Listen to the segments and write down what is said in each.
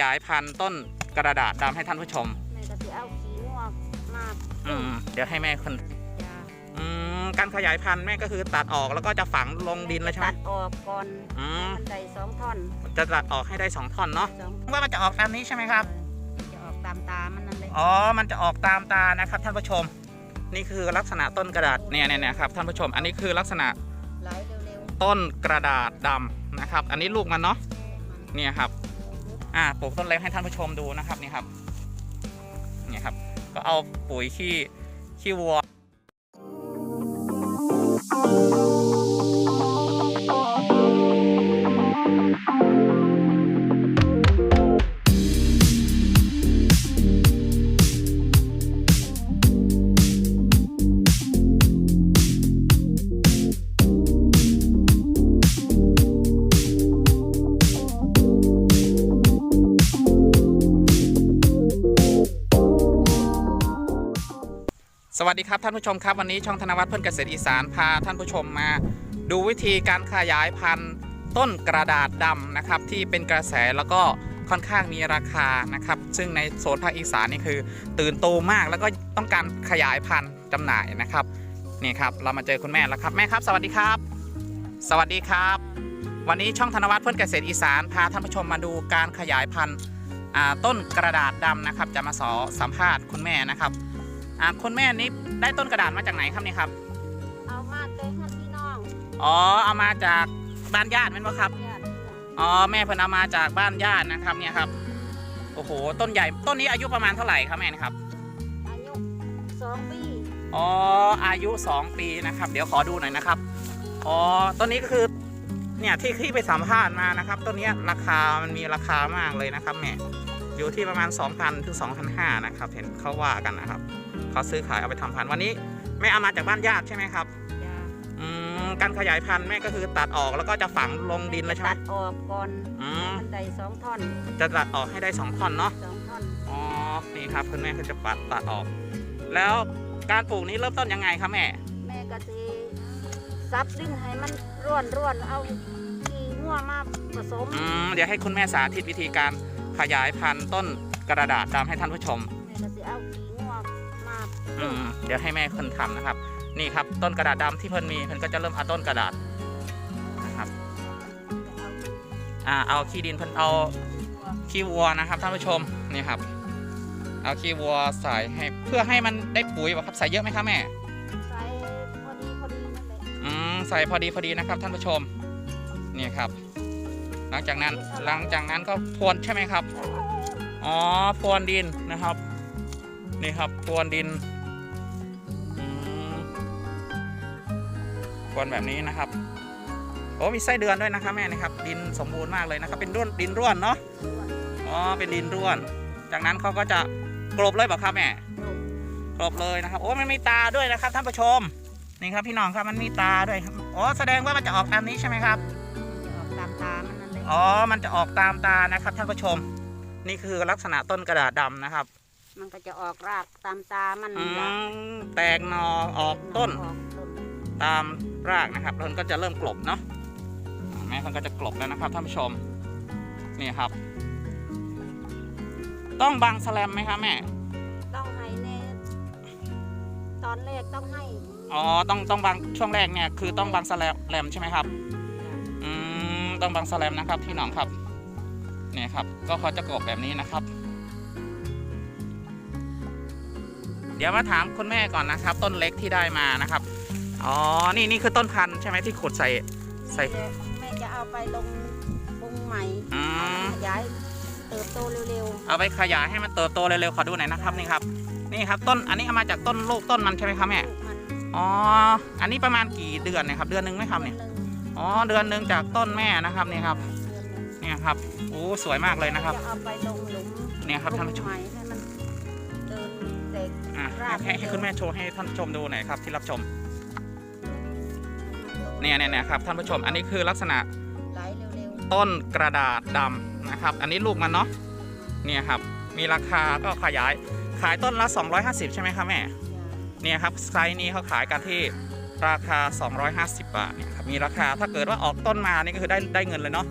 ยายพันธุ์ต้นกระดาษดำให้ท่านผู้ชม แม่ก็สิเอาขี้งวกมาอืมเดี๋ยวให้แม่คนจ้ะอืมการขยายพันธุ์แม่ก็คือตัดออกแล้วก็จะฝังลงดินเลยใช่ไหมตัดออกก่อนอืมมันได้สองท่อนจะตัดออกให้ได้สองท่อนเนาะสองว่ามันจะออกตามนี้ใช่ไหมครับ จะออกตามตามันนั่นเลยอ๋อ มันจะออกตามตานะครับท่านผู้ชม นี่คือลักษณะต้นกระดาษเนี่ยเนี่ยเนี่ยครับท่านผู้ชม อันนี้คือลักษณะไหลเร็วต้นกระดาษดำนะครับ อันนี้ลูกมันเนาะ ๆมันเนี่ยครับ อ่าปลูกต้นเล็กให้ท่านผู้ชมดูนะครับนี่ครับนี่ครับ ก็เอาปุ๋ยขี้ขี้วัว สวัสดีครับท่านผู้ชมครับวันนี้ช่องธนวัฒน์เพื่อนเกษตรอีสานพาท่านผู้ชมมา ดูวิธีการขยายพันธุ์ต้นกระดาษดำนะครับที่เป็นกระแสแล้วก็ค่อนข้างมีราคานะครับ ซึ่งในโซนภาคอีสานนี่คือ ตื่นโตมากแล้วก็ต้องการขยายพันธุ์จำหน่ายนะครับนี่ครับเรามาเจอคุณแม่แล้วครับแม่ครับสวัสดีครับ สวัสดีครับ วันนี้ช่องธนวัฒน์เพื่อนเกษตรอีสานพาท่านผู้ชมมาดูการขยายพันธุ์ต้นกระดาษดำนะครับ จะมาสอสัมภาษณ์คุณแม่นะครับ อ่าคุณแม่นี้ได้ต้นกระดาษมาจากไหนครับนี่ครับ เอามาเตะให้พี่น้องอ๋อเอามาจากบ้านญาติแม่นบ่ครับญาติอ๋อแม่เพิ่นเอามาจากบ้านญาตินะครับเนี่ยครับโอ้โหต้นใหญ่ต้นนี้อายุประมาณเท่าไหร่ครับแม่นะครับอายุสองปีอ๋ออายุ 2 ปีนะครับ เดี๋ยวขอดูหน่อยนะครับอ๋อต้นนี้ก็คือเนี่ยที่ที่ไปสัมภาษณ์มานะครับต้นเนี้ยราคามันมีราคามากเลยนะครับแม่อยู่ที่ประมาณ 2,000ถึง2,500นะครับเห็นเขาว่ากันนะครับ เขาซื้อขายเอาไปทำพันธุ์วันนี้แม่เอามาจากบ้านญาติใช่ไหมครับจ้ะอืมการขยายพันธุ์แม่ก็คือตัดออกแล้วก็จะฝังลงดินเลยใช่ไหมตัดออกก่อนอืมมันได้สองท่อน จะตัดออกให้ได้สองท่อนเนาะสองท่อนอ๋อนี่ครับคุณแม่เขาจะปัดตัดออก แล้วการปลูกนี้เริ่มต้นยังไงครับแม่ แม่ก็สิซับดินให้มันร่วนร่วนๆเอาขี้งวมาผสมอืมเดี๋ยวให้คุณแม่สาธิตวิธีการขยายพันธุ์ต้นกระดาษดำให้ท่านผู้ชมแม่ก็สิเอาขี้งวมา อืมเดี๋ยวให้แม่คนทำนะครับ นี่ครับต้นกระดาษดำที่เพิ่นมีเพิ่นก็จะเริ่มเอาต้นกระดาษนะครับอ่าเอาขี้ดินเพิ่นเอาขี้วัวนะครับท่านผู้ชมนี่ครับ เอาขี้วัวใส่ให้เพื่อให้มันได้ปุ๋ยป่ะครับใส่เยอะไหมครับแม่ใส่พอดีพอดีนั่นแหละอืมใส่พอดีพอดีนะครับท่านผู้ชมนี่ครับ หลังจากนั้นหลังจากนั้นก็พรวนใช่ไหมครับอ๋อพรวนดินนะครับ นี่ครับพรวนดิน พรวนแบบนี้นะครับโอ้มีไส้เดือนด้วยนะครับแม่นะครับ ดินสมบูรณ์มากเลยนะครับ เป็นร่วนดินร่วนเนาะอ๋อเป็นดินร่วน จากนั้นเขาก็จะกลบเลยเปล่าครับแม่กลบเลยนะครับ โอ้มันมีตาด้วยนะครับท่านผู้ชมนี่ครับพี่น้องครับมันมีตาด้วยครับอ๋อแสดงว่ามันจะออกตามนี้ใช่ไหมครับจะออกตามตามันนั่นเลยอ๋อมันจะออกตามตานะครับท่านผู้ชม นี่คือลักษณะต้นกระดาษดำนะครับ มันก็จะออกรากตามตามันอืล่ะมแตกหนอออกต้นออกต้นตาม รากนะครับแล้วมันก็จะเริ่มกลบเนาะอ่าแม่มันก็จะกลบแล้วนะครับท่านผู้ชมนี่ครับ ต้องบังสแลมไหมครับแม่ ต้องให้เนตอนแรกต้องให้อ๋อต้องต้องบังช่วงแรกเนี่ยคือต้องบังสแลมแลมใช่ไหมครับอืมต้องบังสแลมนะครับพี่น้องครับเนี่ยครับ ก็เขาจะกรอบแบบนี้นะครับ เดี๋ยวมาถามคุณแม่ก่อนนะครับ ต้นเล็กที่ได้มานะครับ อ๋อ นี่นี่คือต้นพันธุ์ใช่ไหมที่ขุดใส่ใส่ แม่จะเอาไปลงปรุงใหม่อืมขยายเติบโตเร็วเอาไปขยายให้มันเติบโตเร็วๆ ขอดูหน่อยนะครับนี่ครับ นี่ครับต้น อันนี้เอามาจากต้นลูกต้นมันใช่ไหมครับๆแม่ ลูกมันอ๋อ อันนี้ประมาณกี่เดือนเนี่ยครับ เดือนหนึ่งไหมครับเนี่ยอ๋อ เดือนหนึ่งจากต้นแม่นะครับนี่ครับ เดือนหนึ่งเนี่ยครับ โอ้ สวยมากเลยนะครับ จะเอาไปลงหลุมเนี่ยครับท่านผู้ชมใหม่ให้มันเดินแตกอะรากให้ให้คุณแม่โชว์ให้ท่านผู้ชมดูหน่อยครับที่รับชม เนี่ยเนี่ยเนี่ยครับท่านผู้ชมอันนี้คือลักษณะไหลเร็วต้นกระดาษดำนะครับ อันนี้ลูกมันเนาะเนี่ยครับมีราคาก็ขยายขายต้นละ 250 ใช่ไหมครับแม่ๆเนี่ยครับไซส์นี้เขาขายกันที่ราคา 250 บาทเนี่ยครับมีราคาถ้าเกิดว่าออกต้นมานี่ก็คือได้ได้เงินเลยเนาะ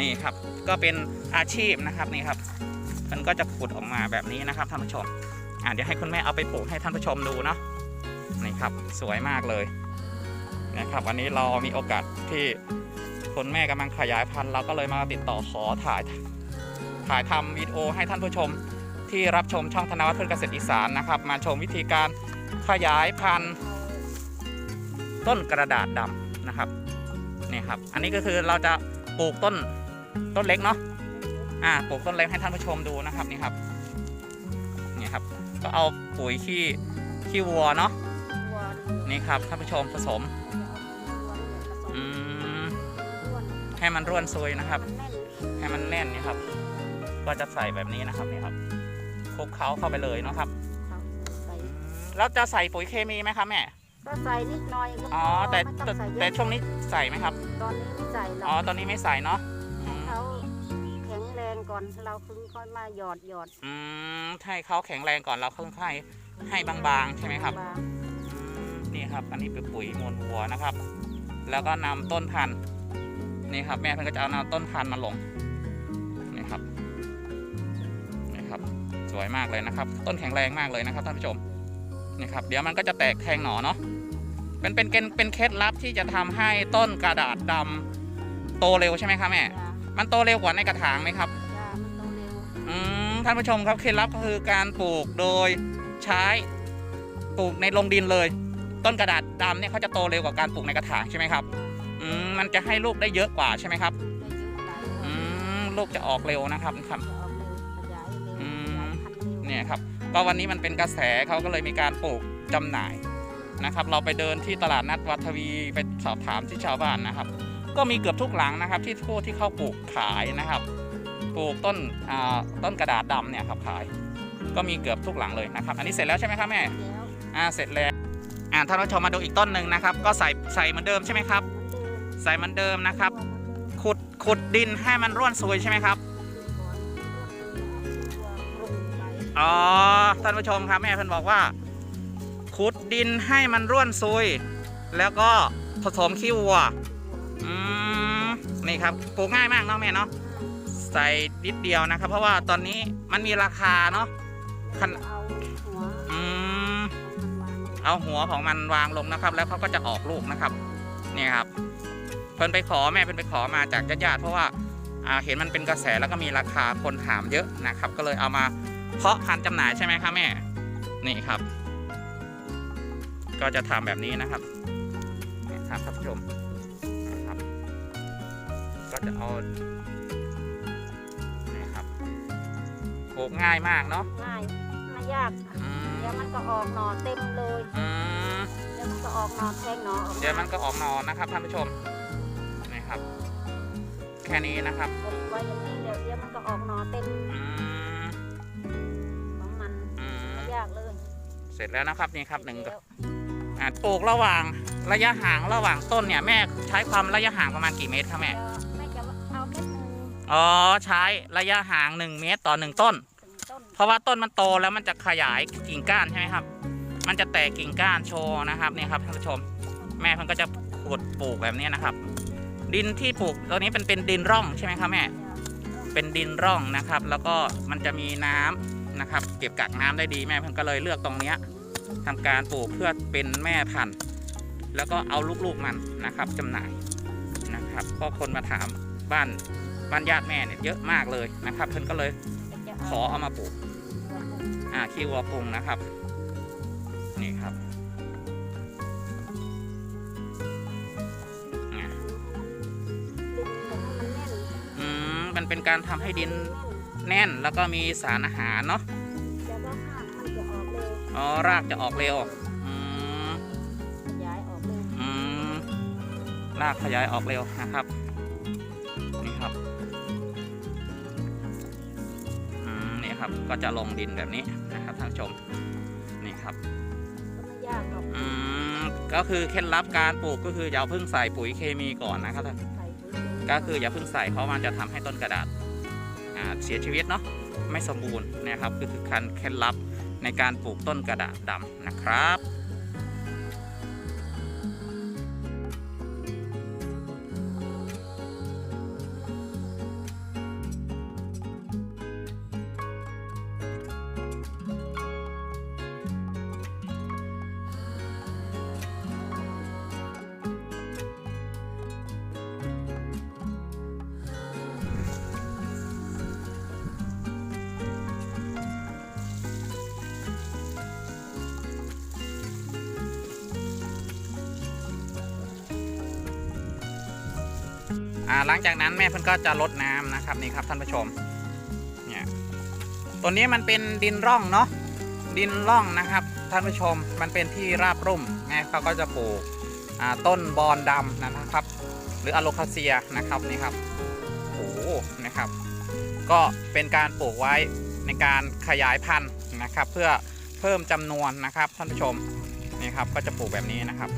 นี่ครับก็เป็นอาชีพนะครับนี่ครับ มันก็จะขุดออกมาแบบนี้นะครับท่านผู้ชมอ่าเดี๋ยวให้คุณแม่เอาไปปลูกให้ท่านผู้ชมดูเนาะนี่ครับสวยมากเลย นะครับวันนี้เรามีโอกาสที่คุณแม่กำลังขยายพันธุ์เราก็เลยมาติดต่อขอถ่ายถ่ายทำวิดีโอให้ท่านผู้ชมที่รับชมช่องธนวัฒน์เพื่อเกษตรอีสานนะครับ มาชมวิธีการขยายพันธุ์ต้นกระดาษดำนะครับนี่ครับ อันนี้ก็คือเราจะปลูกต้นต้นเล็กเนาะอ่าปลูกต้นเล็กให้ท่านผู้ชมดูนะครับนี่ครับนี่ครับ ก็เอาปุ๋ยขี้ขี้วัวเนาะวัวนี่ครับท่านผู้ชมผสม ให้มันร่วนซุยนะครับมันแน่นให้มันแน่นนี่ครับ ก็จะใส่แบบนี้นะครับนี่ครับคลุกเคล้าเข้าไปเลยเนาะครับครับใส่แล้วจะใส่ปุ๋ยเคมีไหมครับแม่ก็ใส่นิดหน่อยก็พอ๋อแต่ไม่แต่องใส่เยอะแต่ช่วงนี้ใส่ไหมครับตอนนี้ไม่ใส่หรอ๋ออกตอนนี้ไม่ใส่เนาะอืมเขาแข็งแรงก่อนเราคึงค่อยมาหยอดหยอดอืมให้เขาแข็งแรงก่อนเราค่อยๆให้บางๆใช่ไหมครับางอืมนี่ครับ อันนี้เป็นปุ๋ยมูลวัวนะครับ แล้วก็นำต้นพันธุ์ นี่ครับแม่เพิ่นก็จะเอานำต้นพันธุ์มาลงนี่ครับนี่ครับสวยมากเลยนะครับ ต้นแข็งแรงมากเลยนะครับท่านผู้ชมนี่ครับเดี๋ยวมันก็จะแตกแทงหน่อเนาะเป็นเป็นเป็นเป็นเคล็ดลับที่จะทำให้ต้นกระดาษดำโตเร็วใช่ไหมครับแม่ๆจ้ามันโตเร็วกว่าในกระถางไหมครับจ้ามันโตเร็วอืมท่านผู้ชมครับเคล็ดลับก็คือการปลูกโดยใช้ปลูกในลงดินเลย ต้นกระดาษดำเนี่ยเขาจะโตเร็วกว่าการปลูกในกระถางใช่ไหมครับอื มมันจะให้ลูกได้เยอะกว่าใช่ไหมครับได้เยอะหลายอืมลูกจะออกเร็วนะครับครับจะออกเร็วขยายเร็วอืขมยายพันธุ์เร็วเนี่ยครับ ก็วันนี้มันเป็นกระแสเขาก็เลยมีการปลูกจำหน่ายนะครับ เราไปเดินที่ตลาดนัดวัดทวีไปสอบถามที่ชาวบ้านนะครับ ก็มีเกือบทุกหลังนะครับ ที่ผู้ที่เขาปลูกขายนะครับ ปลูกต้นอ่าต้นกระดาษดำเนี่ยครับขาย ก็มีเกือบทุกหลังเลยนะครับ อันนี้เสร็จแล้วใช่ไหมครับแม่แล้วอ่าเสร็จแล้วอ่าท่านผู้ชมมาดูอีกต้นหนึ่งนะครับ ก็ใส่ใส่เหมือนเดิมใช่ไหมครับ ใส่เหมือนเดิมนะครับ ขุดขุดดินให้มันร่วนซุยใช่ไหมครับอ๋อท่านผู้ชมครับแม่เพิ่นบอกว่า ขุดดินให้มันร่วนซุย แล้วก็ผสมขี้วัวอืมนี่ครับปลูกง่ายมากเนาะแม่เนาะใส่นิดเดียวนะครับ เพราะว่าตอนนี้มันมีราคาเนาะคันเอาหัวอืมเอาหัวเอาหัวของมันวางลงนะครับ แล้วเขาก็จะออกลูกนะครับ นี่ครับเพิ่นไปขอแม่เพิ่นไปขอมาจากญาติๆเพราะว่าอ่าเห็นมันเป็นกระแสแล้วก็มีราคาคนถามเยอะนะครับ ก็เลยเอามาเพาะพันธุ์จำหน่ายใช่ไหมครับแม่ นี่ครับ ก็จะทำแบบนี้นะครับนี่ครับท่านผู้ชมนะครับ ก็จะเอานี่ครับปลูกง่ายมากเนาะง่ายไม่ยากอืมเดี๋ยวมันก็ออกหน่อเต็มเลยอืมเดี๋ยวมันก็ออกหน่อแทงหน่อออกเดี๋ยวมันก็ออกหนอนนะครับท่านผู้ชม นี่ครับ แค่นี้นะครับกดไว้อย่างนี้เดี๋ยวเดี๋ยวมันก็ออกหน่อเต็มอืมของมันอืมไม่ยากเลยเสร็จแล้วนะครับนี่ครับหนึ่งแล้วอ่าปลูกระหว่างระยะห่างระหว่างต้นเนี่ยแม่ใช้ความระยะห่างประมาณกี่เมตรครับแม่เดี๋ยวแม่จะเอาเม็ดหนึ่งอ๋อใช้ระยะห่าง 1 เมตรต่อ 1 ต้น ถึงต้นเพราะว่าต้นมันโตแล้วมันจะขยายกิ่งก้านใช่ไหมครับ มันจะแตกกิ่งก้านโชว์นะครับนี่ครับท่านผู้ชม แม่เพิ่นก็จะขุดปลูกแบบนี้นะครับ ดินที่ปลูกตัวนี้เป็นเป็นดินร่องใช่ไหมครับแม่ เป็นดินร่องนะครับ แล้วก็มันจะมีน้ำนะครับ เก็บกักน้ำได้ดีแม่เพิ่นก็เลยเลือกตรงเนี้ยทำการปลูกเพื่อเป็นแม่พันธุ์ แล้วก็เอาลูกๆมันนะครับจำหน่ายนะครับก็คนมาถามบ้านบ้านญาติแม่เนี่ยเยอะมากเลยนะครับ เพิ่นก็เลยขอเอามาปลูกอ่าขี้วัวปรุงนะครับ นี่ครับ มมันเป็นการทำให้ดินแน่นแล้วก็มีสารอาหารเนาะจะว่าหากมันจะออกเร็วอ๋อรากจะออกเร็วอืมขยายออกเร็วอืมรากขยายออกเร็วนะครับนี่ครับอืมนี่ครับก็จะลงดินแบบนี้นะครับท่านผู้ชมนี่ครับก็ไม่ยากหรอกอืมก็คือเคล็ดลับการปลูกก็คืออย่าเพิ่งใส่ปุ๋ยเคมีก่อนนะครับใส่ปุ๋ยเคมี ก็คืออย่าเพิ่งใส่เพราะมันจะทำให้ต้นกระดาษาเสียชีวิตเนาะไม่สมบูรณ์นะครับก็คือการเคล็ดลับในการปลูกต้นกระดาษดำนะครับ หลังจากนั้นแม่เพิ่นก็จะลดน้ำนะครับนี่ครับท่านผู้ชมเนี่ยตัวนี้มันเป็นดินร่องเนาะดินร่องนะครับท่านผู้ชมมันเป็นที่ราบรุ่มแม่เขาก็จะปลูกต้นบอนดำนะครับ หรืออะโลคาเซียนะครับนี่ครับโอ้โหนะครับ ก็เป็นการปลูกไว้ในการขยายพันธุ์นะครับ เพื่อเพิ่มจำนวนนะครับท่านผู้ชมนี่ครับก็จะปลูกแบบนี้นะครับ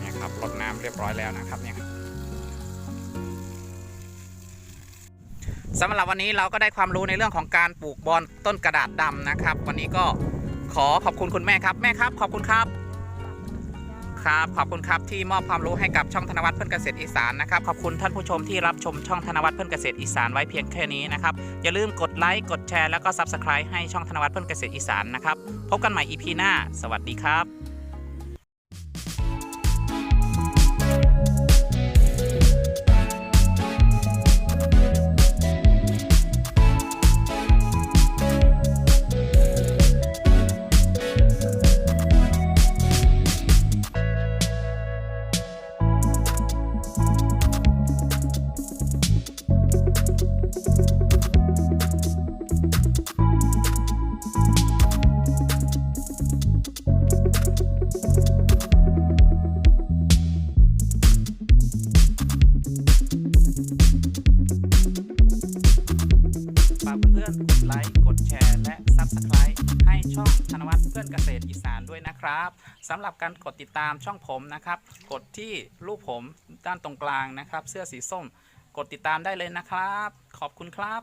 นี่ครับรดน้ำเรียบร้อยแล้วนะครับเนี่ย สำหรับวันนี้เราก็ได้ความรู้ในเรื่องของการปลูกบอนต้นกระดาษดำนะครับ วันนี้ก็ขอขอบคุณคุณแม่ครับ แม่ครับ ขอบคุณครับ ครับขอบคุณครับที่มอบความรู้ให้กับช่องธนวัฒน์เพื่อนเกษตรอีสานนะครับขอบคุณท่านผู้ชมที่รับชมช่องธนวัฒน์เพื่อนเกษตรอีสานไว้เพียงแค่นี้นะครับอย่าลืมกดไลค์กดแชร์แล้วก็ Subscribe ให้ช่องธนวัฒน์เพื่อนเกษตรอีสานนะครับพบกันใหม่ EP หน้า สวัสดีครับ สำหรับการกดติดตามช่องผมนะครับ กดที่รูปผมด้านตรงกลางนะครับ เสื้อสีส้ม กดติดตามได้เลยนะครับ ขอบคุณครับ